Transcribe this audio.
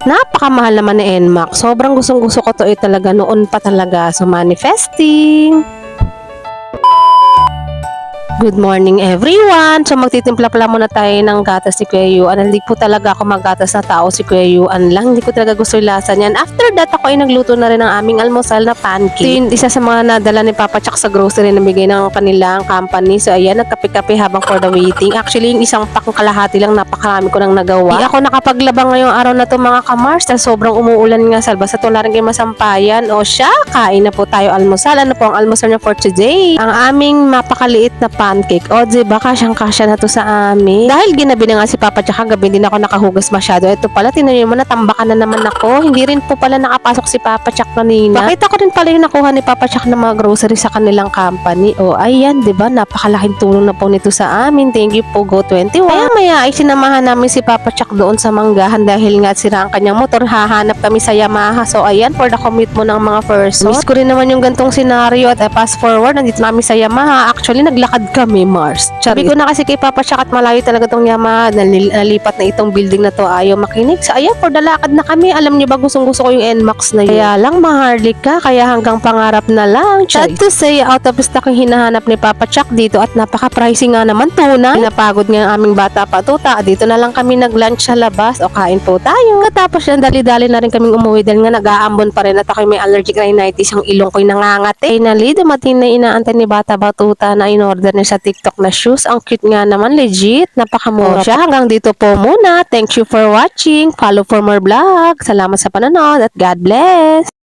Napakamahal naman ni NMAX. Sobrang gustong gusto ko to eh talaga noon pa talaga. So manifesting. Good morning everyone! So magtitimpla pala muna tayo ng gatas si Kuya Yuan. Hindi po talaga ako maggatas na tao si Kuya Yuan lang. Hindi ko talaga gusto yung lasa niyan. After that ako ay nagluto na rin ng aming almusal na pancake. Ito yung isa sa mga nadala ni Papa Chuck sa grocery na bigay ng kanilang company. So ayan, nagkape-kape habang for the waiting. Actually yung isang pakong kalahati lang napakarami ko nang nagawa. Di ako nakapaglabang ngayong araw na to mga kamars dahil sobrang umuulan nga salba sa wala rin kayo masampayan. O siya, kain na po tayo almusal. Ano po ang almusal niya for today? Ang aming mapakaliit na pancake. O, diba, kasyang-kasya na to sa amin. Dahil ginabi na nga si Papa tsaka gabi din ako nakahugas masyado. Ito pala, tinanin mo na, tambakan na naman ako. Hindi rin po pala nakapasok si Papa Chuck kanina. Bakit ako rin pala yung nakuha ni Papa Chuck ng mga grocery sa kanilang company. O, ayan, diba, napakalaking tulong na po nito sa amin. Thank you po, Go21. Kaya maya ay sinamahan namin si Papa Chuck doon sa manggahan dahil nga sira ang kanyang motor. Hahanap kami sa Yamaha. So, ayan, for the commute mo ng mga first. Miss ko rin naman yung gantong senaryo at eh, fast forward, nandito namin sa Yamaha. Actually, naglakad kami, Mars. Sabi ko na kasi kay Papa Chuck at malayo talaga tong Yamaha. Nalil- nalipat na itong building na to. Ayaw makinig. So, ayan, for the lakad na kami. Alam niyo ba, gustong gusto ko yung NMAX na yun. Kaya lang, maharlik ka. Kaya hanggang pangarap na lang. Sad to say, out of stock yung hinahanap ni Papa Chuck dito at napaka-pricey nga naman tuna. Pinapagod nga ang aming bata pa tuta. Dito na lang kami nag-lunch sa labas o kain po tayo. Katapos yan, dali-dali na rin kaming umuwi dahil nga nag-aambon pa rin at ako may allergic rhinitis. Ang ilong ko'y nangangati. Finally, dumating na inaantay ni Bata Batuta na in-order niya sa TikTok na shoes. Ang cute nga naman, legit. Napakamura siya. Hanggang dito po muna. Thank you for watching. Follow for more vlog. Salamat sa panonood at God bless.